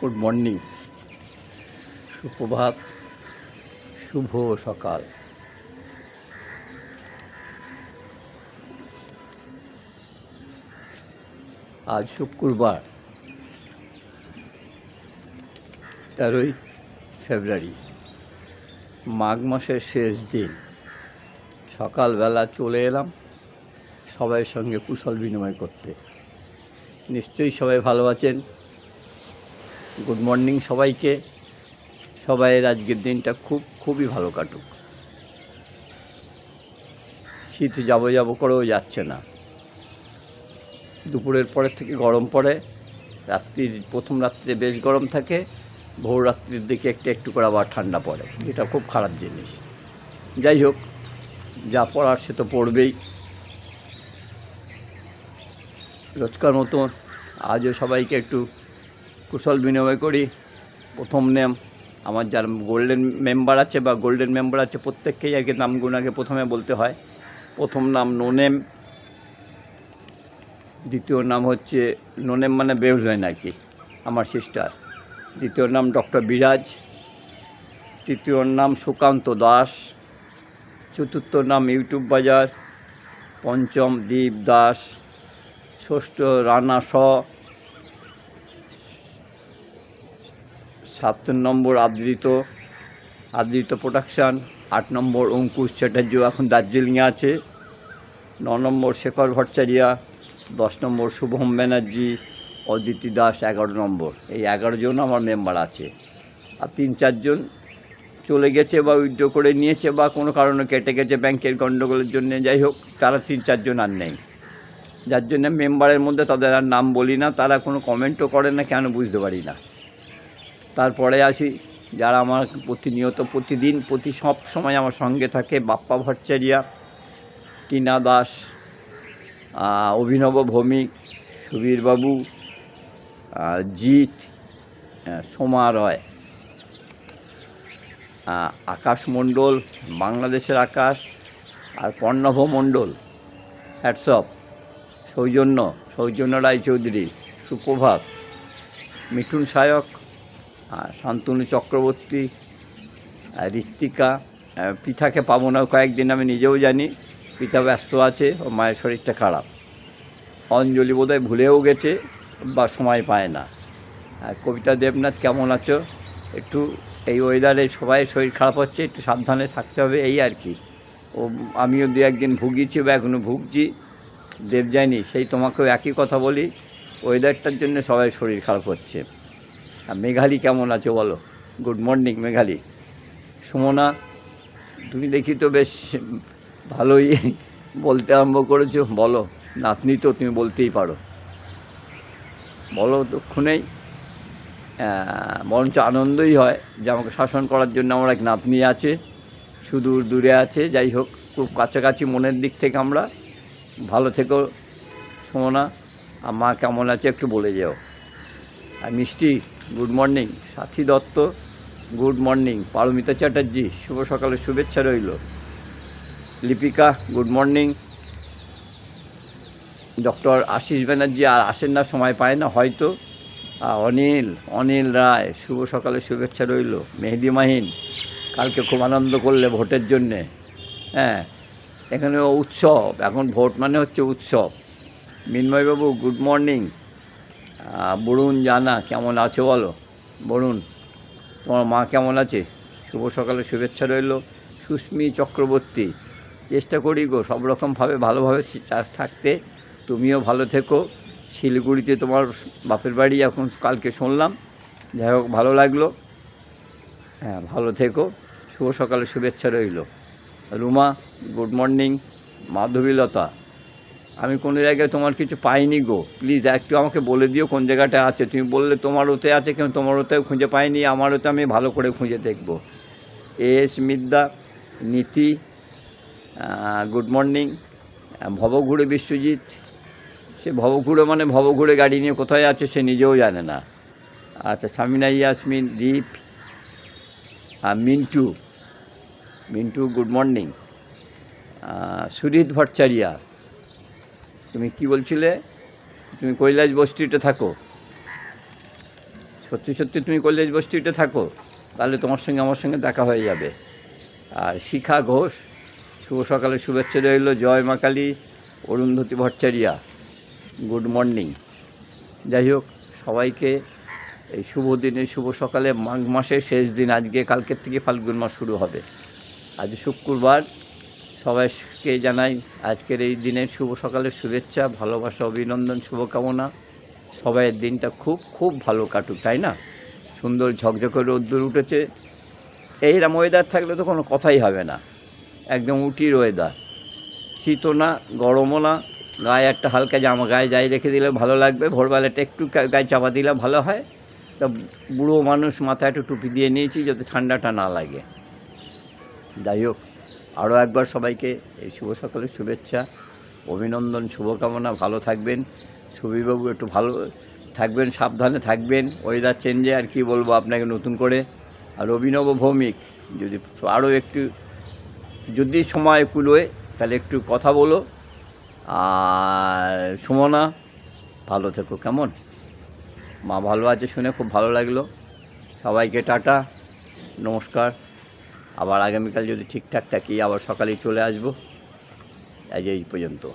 Good morning. সুপ্রভাত। শুভ সকাল। আজ শুক্রবার, তেরোই ফেব্রুয়ারি, মাঘ মাসের শেষ দিন। সকালবেলা চলে এলাম সবাই সঙ্গে কুশল বিনিময় করতে। নিশ্চয়ই সবাই ভালো আছেন। গুড মর্নিং সবাইকে। সবাইয়ের আজকের দিনটা খুব, খুবই ভালো কাটুক। শীত যাব যাব করেও যাচ্ছে না। দুপুরের পরের থেকে গরম পড়ে। রাত্রির, প্রথম রাত্রে বেশ গরম থাকে। ভোর রাত্রির দিকে একটু একটু করে আবার ঠান্ডা পড়ে। যেটা খুব খারাপ জিনিস। যাই হোক, যা পড়ার সে তো পড়বেই। রোজকার মতো আজও সবাইকে একটু কুশল বিনিময় করি, প্রথম নেম আমার যার গোল্ডেন মেম্বার আছে বা গোল্ডেন মেম্বার আছে, প্রত্যেককেই আগে নামগুলো আগে প্রথমে বলতে হয়। প্রথম নাম নোনেম দ্বিতীয় নাম হচ্ছে নোনেম মানে বেউল হয় নাকি আমার সিস্টার দ্বিতীয় নাম ডক্টর বিরাজ। তৃতীয় নাম সুকান্ত দাস। চতুর্থ নাম ইউটিউব বাজার। পঞ্চম দীপ দাস। ষষ্ঠ রানা স সাত নম্বর আদৃত আদৃত প্রোডাকশান আট নম্বর অঙ্কুশ চ্যাটার্জিও এখন দার্জিলিংয়ে আছে, ন নম্বর শেখর ভট্টাচারিয়া, দশ নম্বর শুভম ব্যানার্জি, অদিতি দাস এগারো নম্বর। এই এগারো জন আমার মেম্বার আছে। আর তিন চারজন চলে গেছে বা উইথড্র করে নিয়েছে বা কোনো কারণে কেটে গেছে ব্যাংকের গণ্ডগোলের জন্য, যাই হোক, তারা তিন চারজন আর নেই। যার জন্য মেম্বারের মধ্যে তাদের আর নাম বলি না, তারা কোনো কমেন্টও করে না, কেন বুঝতে পারি না। তারপরে আসি, যারা আমার প্রতিনিয়ত, প্রতিদিন, প্রতি সব সময় আমার সঙ্গে থাকে বাপ্পা ভট্টাচারিয়া, টিনা দাস অভিনব ভৌমিক, সুবীরবাবু জিৎ সোমা রয়। আকাশ মণ্ডল, বাংলাদেশের আকাশ, আর পর্ণভ মণ্ডল হ্যাটসঅপ সৌজন্য সৌজন্য রায়চৌধুরী, সুপ্রভাত। মিঠুন সায়ক শান্তনু চক্রবর্তী ঋত্বিকা পিঠাকে পাবো না, কয়েকদিন আমি নিজেও জানি। পিতা ব্যস্ত আছে ও মায়ের শরীরটা খারাপ। অঞ্জলি বোধহয় ভুলেও গেছে বা সময় পায় না। আর কবিতা দেবনাথ, কেমন আছো? একটু এই ওয়েদারে সবাই শরীর খারাপ হচ্ছে, একটু সাবধানে থাকতে হবে, এই আর কি। ও, আমিও দু একদিন ভুগিয়েছি, বা এখনও ভুগছি। দেব যায়নি সেই তোমাকেও একই কথা বলি ওয়েদারটার জন্য সবাই শরীর খারাপ হচ্ছে। আর মেঘালি কেমন আছো বলো? Good morning Meghali. সুমনা, তুমি দেখি তো বেশ ভালোই বলতে আরম্ভ করেছ। বলো, নাতনি তো তুমি বলতেই পারো। বলো, দুঃখনেই বরঞ্চ আনন্দই হয় যে আমাকে শাসন করার জন্য আমার এক নাতনি আছে, সুদূর দূরে আছে। যাই হোক, খুব কাছাকাছি মনের দিক থেকে আমরা। ভালো থেকো, সুমনা। আর মা কেমন আছে একটু বলে যাও। আর মিষ্টি good morning, Sathi Dutta. Good morning, Paramita Chatterjee, শুভ সকালের শুভেচ্ছা রইল। Lipika, good morning. Doctor Ashis Banerjee আর আসেন না, সময় পায় না হয়তো। অনিল অনিল রায়, শুভ সকালের শুভেচ্ছা রইল। মেহেদি মাহিন, কালকে খুব আনন্দ করলে ভোটের জন্যে। হ্যাঁ এখানে উৎসব, এখন ভোট মানে হচ্ছে উৎসব। মিন্ময়বাবু, গুড মর্নিং। বরুণ জানা, কেমন আছে বলো? বরুণ, তোমার মা কেমন আছে? শুভ সকালে শুভেচ্ছা রইল। সুস্মি চক্রবর্তী, চেষ্টা করি গো, সব রকমভাবে ভালোভাবে চাষ থাকতে। তুমিও ভালো থেকো। শিলিগুড়িতে তোমার বাপের বাড়ি এখন কালকে শুনলাম। যাই হোক, ভালো লাগল। হ্যাঁ ভালো থেকো। শুভ সকালে শুভেচ্ছা রইল। Ruma, good morning. মাধবীলতা আমি কোনো জায়গায় তোমার কিছু পাইনি গো। প্লিজ একটু আমাকে বলে দিও কোন জায়গাটা আছে। তুমি বললে তোমার ওতে আছে কেন তোমার ওতেও খুঁজে পাইনি, আমার ওতে আমি ভালো করে খুঁজে দেখব। S Midya, Niti good morning ভবঘুরে Biswajit. সে ভবঘুরে মানে ভবঘুরে গাড়ি নিয়ে কোথায় আছে সে নিজেও জানে না। আচ্ছা Samina Yasmin, Deep Mintu. Mintu good morning Surit Bhattacharya. তুমি কি বলছিলে? তুমি কৈলাস বস্তিতে থাকো। সত্যি সত্যি তুমি কলেজ বস্তিতে থাকো, তাহলে তোমার সঙ্গে আমার সঙ্গে দেখা হয়ে যাবে। আর শিখা ঘোষ, শুভ সকালে শুভেচ্ছা রইল। জয় মা কালী, অরুন্ধতী ভট্টাচারিয়া। Good morning. যাই হোক, সবাইকে এই শুভ দিনে শুভ সকালে মাঘ মাসের শেষ দিন, আজকে কালকের থেকে ফাল্গুন মাস শুরু হবে। আজ শুক্রবার সবাইকে জানাই আজকের এই দিনের শুভ সকালের শুভেচ্ছা, ভালোবাসা, অভিনন্দন, শুভকামনা। সবাইয়ের দিনটা খুব খুব ভালো কাটুক, তাই না? সুন্দর ঝকঝকে রোদ্দুর উঠেছে। এইরকম ওয়েদার থাকলে তো কোনো কথাই হবে না। একদম উটির ওয়েদার শীতও না, গরমও না। গায়ে একটা হালকা জামা গায়ে যাই রেখে দিলে ভালো লাগবে। ভোরবেলাটা একটু গায়ে চাপা দিলে ভালো হয়। তা বুড়ো মানুষ মাথায় একটু টুপি দিয়ে নিয়েছি যাতে ঠান্ডাটা না লাগে। যাই হোক। আরও একবার সবাইকে এই শুভ সকালের শুভেচ্ছা, অভিনন্দন, শুভকামনা, ভালো থাকবেন। সুবীরবাবু একটু ভালো থাকবেন, সাবধানে থাকবেন ওয়েদার চেঞ্জে আর কি বলব আপনাকে নতুন করে। আর অভিনব ভৌমিক, যদি আরও একটু, যদি সময় কুলোয় তাহলে একটু কথা বলো। আর সুমনা, ভালো থেকো, কেমন? মা ভালো আছে শুনে খুব ভালো লাগল। সবাইকে টাটা, নমস্কার। আবার আগামীকাল যদি ঠিকঠাক থাকি আবার সকালেই চলে আসব। এই পর্যন্ত।